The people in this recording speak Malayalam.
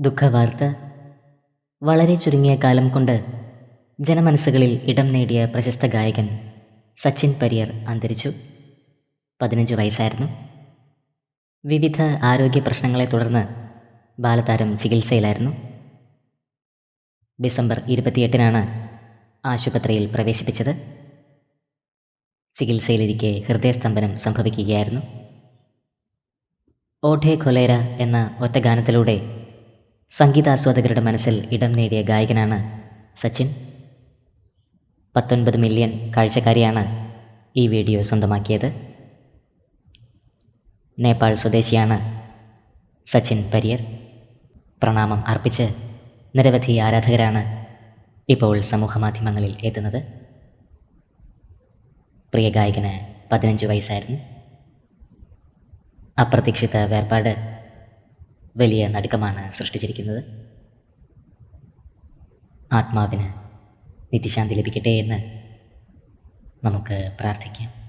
ദുഃഖവാർത്ത. വളരെ ചുരുങ്ങിയ കാലം കൊണ്ട് ജനമനസ്സുകളിൽ ഇടം നേടിയ പ്രശസ്ത ഗായകൻ സച്ചിൻ പരിയർ അന്തരിച്ചു. പതിനഞ്ച് വയസ്സായിരുന്നു. വിവിധ ആരോഗ്യ പ്രശ്നങ്ങളെ തുടർന്ന് ബാലതാരം ചികിത്സയിലായിരുന്നു. ഡിസംബർ ഇരുപത്തിയെട്ടിനാണ് ആശുപത്രിയിൽ പ്രവേശിപ്പിച്ചത്. ചികിത്സയിലിരിക്കെ ഹൃദയസ്തംഭനം സംഭവിക്കുകയായിരുന്നു. ഓഠേ ഖൊലേര എന്ന ഒറ്റ ഗാനത്തിലൂടെ സംഗീതാസ്വാദകരുടെ മനസ്സിൽ ഇടം നേടിയ ഗായകനാണ് സച്ചിൻ. പത്തൊൻപത് മില്യൺ കാഴ്ചക്കാരിയാണ് ഈ വീഡിയോ സ്വന്തമാക്കിയത്. നേപ്പാൾ സ്വദേശിയാണ് സച്ചിൻ പരിയർ. പ്രണാമം അർപ്പിച്ച് നിരവധി ആരാധകരാണ് ഇപ്പോൾ സമൂഹമാധ്യമങ്ങളിൽ എത്തുന്നത്. പ്രിയ ഗായകന് പതിനഞ്ച് വയസ്സായിരുന്നു. അപ്രതീക്ഷിത വേർപാട് വലിയ നടുക്കമാണ് സൃഷ്ടിച്ചിരിക്കുന്നത്. ആത്മാവിന് നിത്യശാന്തി ലഭിക്കട്ടെ എന്ന് നമുക്ക് പ്രാർത്ഥിക്കാം.